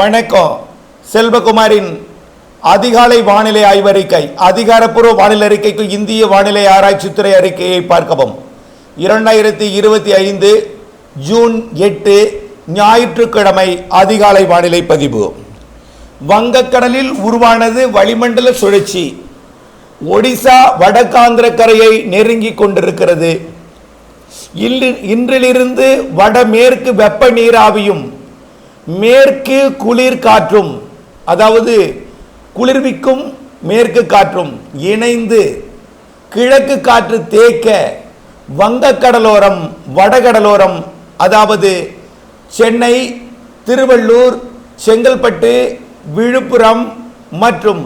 வணக்கம். செல்வகுமாரின் அதிகாலை வானிலை ஆய்வறிக்கை அதிகாரப்பூர்வ வானிலை அறிக்கைக்கு இந்திய வானிலை ஆராய்ச்சித்துறை அறிக்கையை பார்க்கவும். இரண்டாயிரத்தி இருபத்தி ஐந்து ஜூன் எட்டு ஞாயிற்றுக்கிழமை அதிகாலை வானிலை பதிவு. வங்கக்கடலில் உருவானது வளிமண்டல சுழற்சி. ஒடிசா வடகாந்திர கரையை நெருங்கி கொண்டிருக்கிறது. இன்று இன்றிலிருந்து வடமேற்கு வெப்ப நீராவியும் மேற்கு குளிர் காற்றும் அதாவது குளிர்விக்கும் மேற்கு காற்றும் இணைந்து கிழக்கு காற்று தேக்க வங்கக்கடலோரம் வடகடலோரம் அதாவது சென்னை திருவள்ளூர் செங்கல்பட்டு விழுப்புரம் மற்றும்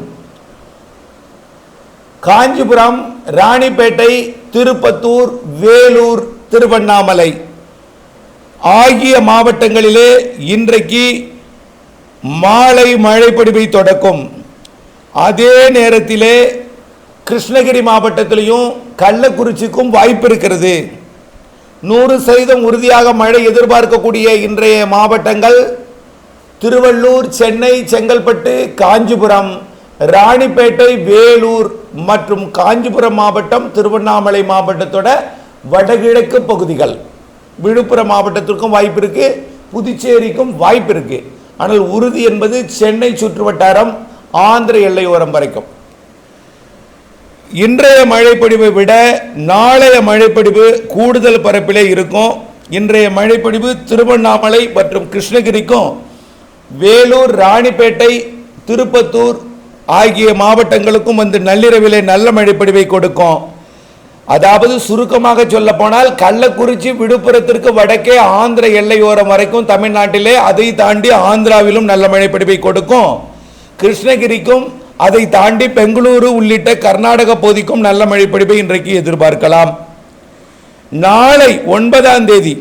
காஞ்சிபுரம் ராணிப்பேட்டை திருப்பத்தூர் வேலூர் திருவண்ணாமலை. ஆகிய மாவட்டங்களிலே இன்றைக்கு மாலை மழைப்படிவை தொடக்கும். அதே நேரத்திலே கிருஷ்ணகிரி மாவட்டத்திலையும் கள்ளக்குறிச்சிக்கும் வாய்ப்பு இருக்கிறது. நூறு சதவீதம் உறுதியாக மழை எதிர்பார்க்கக்கூடிய இன்றைய மாவட்டங்கள் திருவள்ளூர் சென்னை செங்கல்பட்டு காஞ்சிபுரம் ராணிப்பேட்டை வேலூர் மற்றும் காஞ்சிபுரம் மாவட்டம் திருவண்ணாமலை மாவட்டத்தோட வடகிழக்கு பகுதிகள். விழுப்புரம் மாவட்டத்திற்கும் வாய்ப்பு இருக்குது புதுச்சேரிக்கும் வாய்ப்பு இருக்குது ஆனால் உறுதி என்பது சென்னை சுற்றுவட்டாரம் ஆந்திர எல்லையோரம் வரைக்கும். இன்றைய மழைப்பொழிவை விட நாளைய மழைப்பொழிவு கூடுதல் பரப்பிலே இருக்கும். இன்றைய மழைப்பொழிவு திருவண்ணாமலை மற்றும் கிருஷ்ணகிரிக்கும் வேலூர் ராணிப்பேட்டை திருப்பத்தூர் ஆகிய மாவட்டங்களுக்கும் வந்து நள்ளிரவிலே நல்ல மழைப்பொழிவை கொடுக்கும். அதாவது சுருக்கமாக சொல்ல போனால் கள்ளக்குறிச்சி விழுப்புரத்திற்கு வடக்கே ஆந்திர எல்லையோரம் வரைக்கும் தமிழ்நாட்டிலே அதை தாண்டி ஆந்திராவிலும் நல்ல மழைப்பொழிவை கொடுக்கும். கிருஷ்ணகிரிக்கும் அதை தாண்டி பெங்களூரு உள்ளிட்ட கர்நாடக பகுதிக்கும் நல்ல மழைப்பொழிவை இன்றைக்கு எதிர்பார்க்கலாம். நாளை ஒன்பதாம் தேதி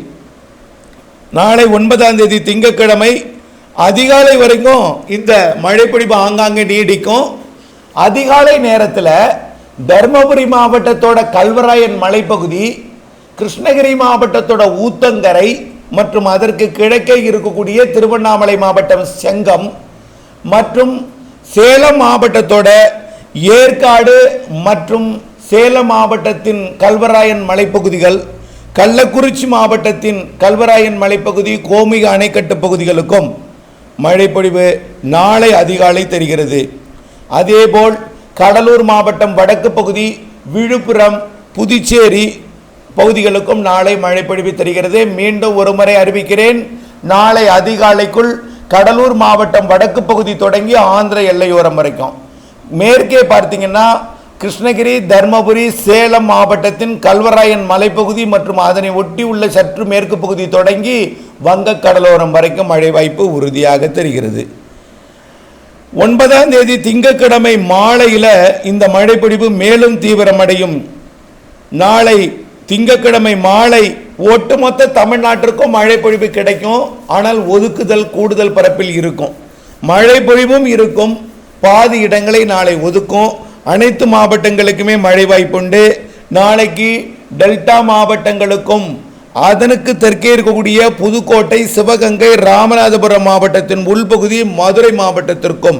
நாளை ஒன்பதாம் தேதி திங்கட்கிழமை அதிகாலை வரைக்கும் இந்த மழைப்பொழிவு ஆங்காங்கே நீடிக்கும். அதிகாலை நேரத்தில் தர்மபுரி மாவட்டத்தோட கல்வராயன் மலைப்பகுதி கிருஷ்ணகிரி மாவட்டத்தோட ஊத்தங்கரை மற்றும் அதற்கு கிழக்கே இருக்கக்கூடிய திருவண்ணாமலை மாவட்டம் செங்கம் மற்றும் சேலம் மாவட்டத்தோட ஏற்காடு மற்றும் சேலம் மாவட்டத்தின் கல்வராயன் மலைப்பகுதிகள் கள்ளக்குறிச்சி மாவட்டத்தின் கல்வராயன் மலைப்பகுதி கோமிக அணைக்கட்டு பகுதிகளுக்கும் மழைப்பொழிவு நாளை அதிகாலை தெரிகிறது. அதேபோல் கடலூர் மாவட்டம் வடக்கு பகுதி விழுப்புரம் புதுச்சேரி பகுதிகளுக்கும் நாளை மழைப்பொழிவு தெரிகிறது. மீண்டும் ஒருமுறை அறிவிக்கிறேன் நாளை அதிகாலைக்குள் கடலூர் மாவட்டம் வடக்கு பகுதி தொடங்கி ஆந்திர எல்லையோரம் வரைக்கும். மேற்கே பார்த்தீங்கன்னா கிருஷ்ணகிரி தர்மபுரி சேலம் மாவட்டத்தின் கல்வராயன் மலைப்பகுதி மற்றும் அதனை ஒட்டி உள்ள சற்று மேற்கு பகுதி தொடங்கி வங்க கடலோரம் வரைக்கும் மழை வாய்ப்பு உறுதியாக தெரிகிறது. ஒன்பதாம் தேதி திங்கக்கிழமை மாலையில் இந்த மழைப்பொழிவு மேலும் தீவிரமடையும். நாளை திங்கக்கிழமை மாலை ஒட்டுமொத்த தமிழ்நாட்டிற்கும் மழைப்பொழிவு கிடைக்கும். ஆனால் ஒதுக்குதல் கூடுதல் பரப்பில் இருக்கும். மழைப்பொழிவும் இருக்கும். பாதி இடங்களை நாளை ஒதுக்கும். அனைத்து மாவட்டங்களுக்குமே மழை வாய்ப்புண்டு நாளைக்கு டெல்டா மாவட்டங்களுக்கும் அதனுக்கு தெற்கே இருக்கக்கூடிய புதுக்கோட்டை சிவகங்கை ராமநாதபுரம் மாவட்டத்தின் உள்பகுதி மதுரை மாவட்டத்திற்கும்.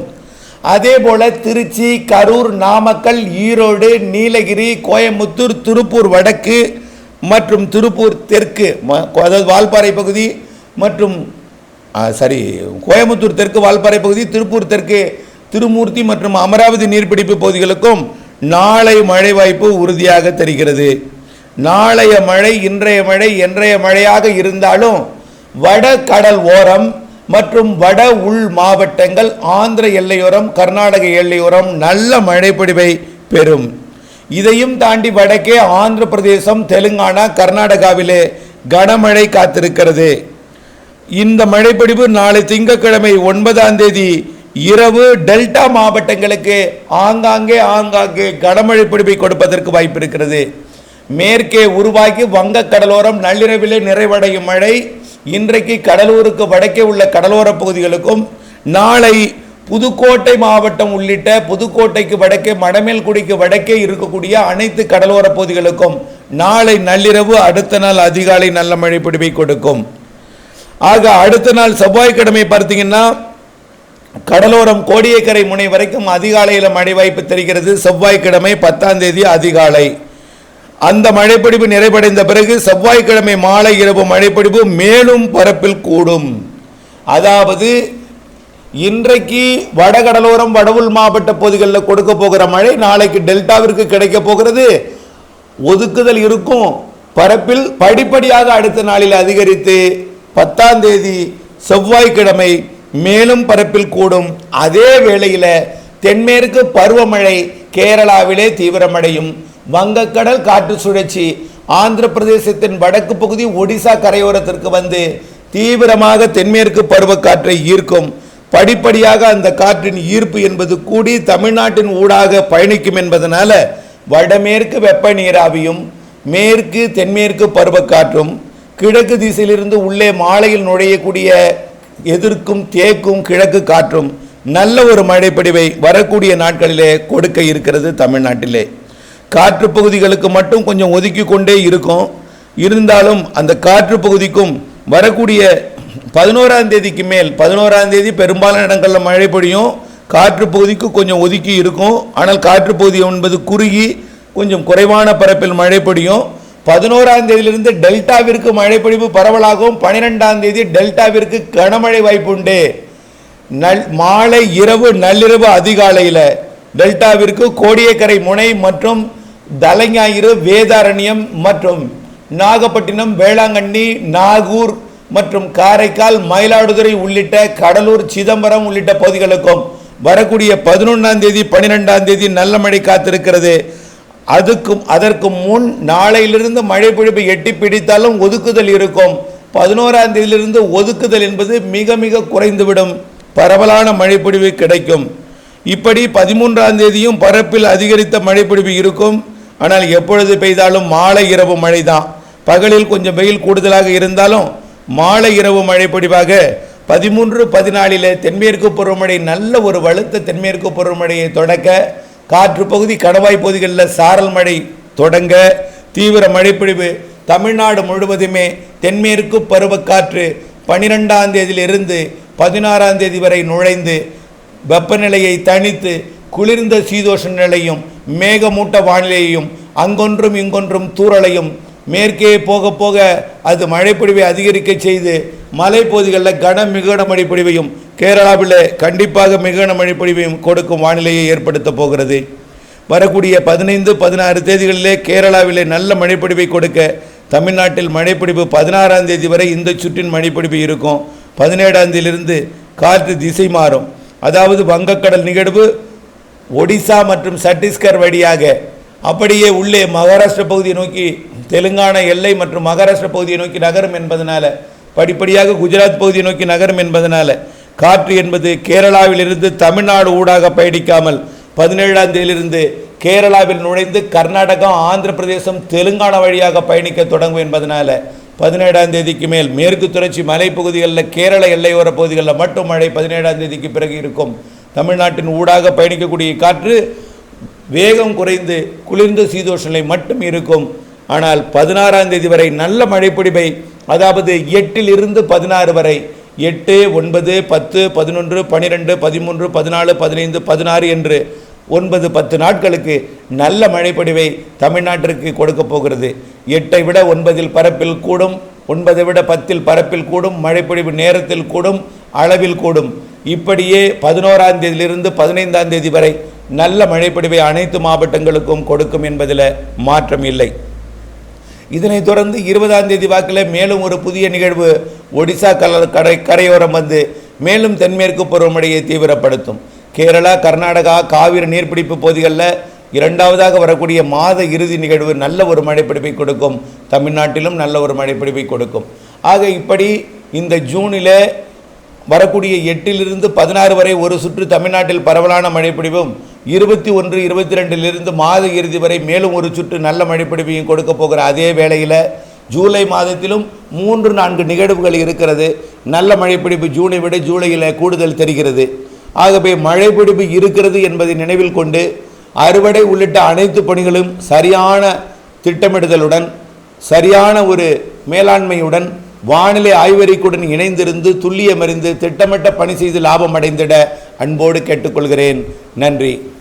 அதே போல் திருச்சி கரூர் நாமக்கல் ஈரோடு நீலகிரி கோயம்புத்தூர் திருப்பூர் வடக்கு மற்றும் திருப்பூர் தெற்கு ம- அதாவது வால்பாறை பகுதி மற்றும் சரி கோயம்புத்தூர் தெற்கு வால்பாறை பகுதி திருப்பூர் தெற்கு திருமூர்த்தி மற்றும் அமராவதி நீர்பிடிப்பு பகுதிகளுக்கும் நாளை மழை வாய்ப்பு உறுதியாக தெரிகிறது. நாளைய மழை இன்றைய மழை என்றைய மழையாக இருந்தாலும் வட கடல் ஓரம் மற்றும் வட உள் மாவட்டங்கள் ஆந்திர எல்லையோரம் கர்நாடக எல்லையோரம் நல்ல மழைப்பொழிவை பெறும். இதையும் தாண்டி வடக்கே ஆந்திர பிரதேசம் தெலுங்கானா கர்நாடகாவிலே கனமழை காத்திருக்கிறது. இந்த மழைப்பொழிவு நாளை திங்கட்கிழமை ஒன்பதாம் தேதி இரவு டெல்டா மாவட்டங்களுக்கு ஆங்காங்கே ஆங்காங்கே கனமழை பிடிப்பை கொடுப்பதற்கு வாய்ப்பு இருக்கிறது மேற்கே உருவாகி வங்கக் கடலோரம் நள்ளிரவிலே நிறைவடையும் மழை. இன்றைக்கு கடலூருக்கு வடக்கே உள்ள கடலோர பகுதிகளுக்கும் நாளை புதுக்கோட்டை மாவட்டம் உள்ளிட்ட புதுக்கோட்டைக்கு வடக்கே மடமேல்குடிக்கு வடக்கே இருக்கக்கூடிய அனைத்து கடலோர பகுதிகளுக்கும் நாளை நள்ளிரவு அடுத்த நாள் அதிகாலை நல்ல மழை பிடிவை கொடுக்கும். ஆக அடுத்த நாள் செவ்வாய்க்கிழமை பார்த்தீங்கன்னா கடலோரம் கோடியக்கரை முனை வரைக்கும் அதிகாலையில் மழை வாய்ப்பு தெரிகிறது. செவ்வாய்க்கிழமை பத்தாம் தேதி அதிகாலை. அந்த மழைப்பிடிப்பு நிறைவடைந்த பிறகு செவ்வாய்க்கிழமை மாலை இரவு மழைப்பிடிப்பு மேலும் பரப்பில் கூடும். அதாவது இன்றைக்கு வடகடலோரம் வடவுள் மாவட்ட பகுதிகளில் கொடுக்க போகிற மழை நாளைக்கு டெல்டாவிற்கு கிடைக்க போகிறது. ஒதுக்குதல் இருக்கும். பரப்பில் படிப்படியாக அடுத்த நாளில் அதிகரித்து பத்தாம் தேதி செவ்வாய்க்கிழமை மேலும் பரப்பில் கூடும். அதே வேளையில் தென்மேற்கு பருவமழை கேரளாவிலே தீவிரமடையும். வங்கக்கடல் காற்று சுழற்சி ஆந்திர பிரதேசத்தின் வடக்கு பகுதி ஒடிசா கரையோரத்திற்கு வந்து தீவிரமாக தென்மேற்கு பருவக்காற்றை ஈர்க்கும். படிப்படியாக அந்த காற்றின் ஈர்ப்பு என்பது கூடி தமிழ்நாட்டின் ஊடாக பயணிக்கும் என்பதனால வடமேற்கு வெப்ப நீராவியும் மேற்கு தென்மேற்கு பருவக்காற்றும் கிழக்கு திசையிலிருந்து உள்ளே மாலையில் நுழையக்கூடிய எதிர்க்கும் தேக்கும் கிழக்கு காற்றும் நல்ல ஒரு மழைப்படிவை வரக்கூடிய நாட்களிலே கொடுக்க இருக்கிறது தமிழ்நாட்டிலே. காற்று பகுதிகளுக்கு மட்டும் கொஞ்சம் ஒதுக்கி கொண்டே இருக்கும். இருந்தாலும் அந்த காற்று பகுதிக்கும் வரக்கூடிய பதினோராம் தேதிக்கு மேல் பதினோராம் தேதி பெரும்பாலான இடங்களில் மழை பொழியும். காற்று பகுதிக்கு கொஞ்சம் ஒதுக்கி இருக்கும். ஆனால் காற்று பகுதி என்பது குறுகி கொஞ்சம் குறைவான பரப்பில் மழை பொழியும். பதினோராம் தேதியிலிருந்து டெல்டாவிற்கு மழை பொழிவு பரவலாகவும் பனிரெண்டாம் தேதி டெல்டாவிற்கு கனமழை வாய்ப்புண்டு நல் மாலை இரவு நள்ளிரவு அதிகாலையில் டெல்டாவிற்கு கோடியக்கரை முனை மற்றும் தலைஞாயிறு வேதாரண்யம் மற்றும் நாகப்பட்டினம் வேளாங்கண்ணி நாகூர் மற்றும் காரைக்கால் மயிலாடுதுறை உள்ளிட்ட கடலூர் சிதம்பரம் உள்ளிட்ட பகுதிகளுக்கும் வரக்கூடிய பதினொன்றாம் தேதி பன்னிரெண்டாம் தேதி நல்ல மழை காத்திருக்கிறது. அதுக்கும் அதற்கு முன் நாளையிலிருந்து மழை பொழிப்பு எட்டி பிடித்தாலும் ஒதுக்குதல் இருக்கும். பதினோராம் தேதியிலிருந்து ஒதுக்குதல் என்பது மிக மிக குறைந்துவிடும். பரவலான மழைப்பொழிவு கிடைக்கும். இப்படி பதிமூன்றாம் தேதியும் பரப்பில் அதிகரித்த மழைப்பொழிவு இருக்கும். ஆனால் எப்பொழுது பெய்தாலும் மாலை இரவு மழை தான் பகலில் கொஞ்சம் வெயில் கூடுதலாக இருந்தாலும் மாலை இரவு மழைப்பொழிவாக பதிமூன்று பதினாலில் தென்மேற்கு பருவமழை நல்ல ஒரு வலுத்த தென்மேற்கு பருவமழையை தொடக்க காற்று பகுதி கடவாய் பகுதிகளில் சாரல் மழை தொடங்க தீவிர மழைப்பொழிவு தமிழ்நாடு முழுவதுமே தென்மேற்கு பருவக்காற்று பனிரெண்டாம் தேதியிலிருந்து பதினாறாம் தேதி வரை நுழைந்து வெப்பநிலையை தணித்து குளிர்ந்த சீதோஷ நிலையும் மேகமூட்ட வானிலையையும் அங்கொன்றும் இங்கொன்றும் தூறலையும் மேற்கே போக போக அது மழைப்பொழிவை அதிகரிக்க செய்து மலைப்பகுதிகளில் கன மிகுன மழைப்பொழிவையும் கேரளாவில் கண்டிப்பாக மிகுன மழைப்பொழிவையும் கொடுக்கும் வானிலையை ஏற்படுத்த போகிறது. வரக்கூடிய பதினைந்து பதினாறு தேதிகளிலே கேரளாவிலே நல்ல மழைப்பொழிவை கொடுக்க தமிழ்நாட்டில் மழைப்பொழிவு பதினாறாம் தேதி வரை இந்த சுற்றின் மழைப்பொழிவு இருக்கும். பதினேழாம் தேதியிலிருந்து காற்று திசை மாறும். அதாவது வங்கக்கடல் நிகழ்வு ஒடிசா மற்றும் சத்தீஸ்கர் வழியாக அப்படியே உள்ளே மகாராஷ்டிர பகுதியை நோக்கி தெலுங்கானா எல்லை மற்றும் மகாராஷ்டிர பகுதியை நோக்கி நகரும் என்பதனால் படிப்படியாக குஜராத் பகுதியை நோக்கி நகரும் என்பதனால் காற்று என்பது கேரளாவிலிருந்து தமிழ்நாடு ஊடாக பயணிக்காமல் பதினேழாம் தேதியிலிருந்து கேரளாவில் நுழைந்து கர்நாடகம் ஆந்திர பிரதேசம் தெலுங்கானா வழியாக பயணிக்க தொடங்கும் என்பதனால் பதினேழாம் தேதிக்கு மேல் மேற்கு தொடர்ச்சி மலைப்பகுதிகளில் கேரள எல்லையோர பகுதிகளில் மட்டும் மழை பதினேழாம் தேதிக்கு பிறகு இருக்கும். தமிழ்நாட்டின் ஊடாக பயணிக்கக்கூடிய காற்று வேகம் குறைந்து குளிர்ந்த சீதோஷ நிலை மட்டும் இருக்கும். ஆனால் பதினாறாம் தேதி வரை நல்ல மழைப்பிடிப்பை அதாவது எட்டில் இருந்து பதினாறு வரை எட்டு ஒன்பது பத்து பதினொன்று பன்னிரெண்டு பதிமூன்று பதினாலு பதினைந்து பதினாறு என்று ஒன்பது பத்து நாட்களுக்கு நல்ல மழைப்பொடிவை தமிழ்நாட்டிற்கு கொடுக்க போகிறது. எட்டை விட ஒன்பதில் பரப்பில் கூடும் ஒன்பதை விட பத்தில் பரப்பில் கூடும் மழைப்பொழிவு நேரத்தில் கூடும் அளவில் கூடும். இப்படியே பதினோராம் தேதியிலிருந்து பதினைந்தாம் தேதி வரை நல்ல மழைப்பொழிவை அனைத்து மாவட்டங்களுக்கும் கொடுக்கும் என்பதில் மாற்றம் இல்லை. இதனைத் தொடர்ந்து இருபதாம் தேதி வாக்கில் மேலும் ஒரு புதிய நிகழ்வு ஒடிசா கல கரை கரையோரம் வந்து மேலும் தென்மேற்கு பருவமழையை தீவிரப்படுத்தும். கேரளா கர்நாடகா காவிரி நீர்பிடிப்பு பகுதிகளில் இரண்டாவதாக வரக்கூடிய மாத இறுதி நிகழ்வு நல்ல ஒரு மழைப்பிடிப்பை கொடுக்கும். தமிழ்நாட்டிலும் நல்ல ஒரு மழைப்பிடிப்பை கொடுக்கும். ஆக இப்படி இந்த ஜூனில் வரக்கூடிய எட்டிலிருந்து பதினாறு வரை ஒரு சுற்று தமிழ்நாட்டில் பரவலான மழைப்பிடிவும் இருபத்தி ஒன்று இருபத்தி ரெண்டிலிருந்து மாத இறுதி வரை மேலும் ஒரு சுற்று நல்ல மழைப்பிடிப்பையும் கொடுக்க போகிற அதே வேளையில் ஜூலை மாதத்திலும் மூன்று நான்கு நிகழ்வுகள் இருக்கிறது. நல்ல மழைப்பிடிப்பு ஜூனை விட ஜூலையில் கூடுதல் தெரிகிறது. ஆகவே மழைப்பிடிப்பு இருக்கிறது என்பதை நினைவில் கொண்டு அறுவடை உள்ளிட்ட அனைத்து பணிகளும் சரியான திட்டமிடுதலுடன் சரியான ஒரு மேலாண்மையுடன் வானிலை ஆய்வறிக்குடன் இணைந்திருந்து துல்லியமறிந்து திட்டமிட்ட பணி செய்து லாபம் அடைந்திட அன்போடு கேட்டுக்கொள்கிறேன். நன்றி.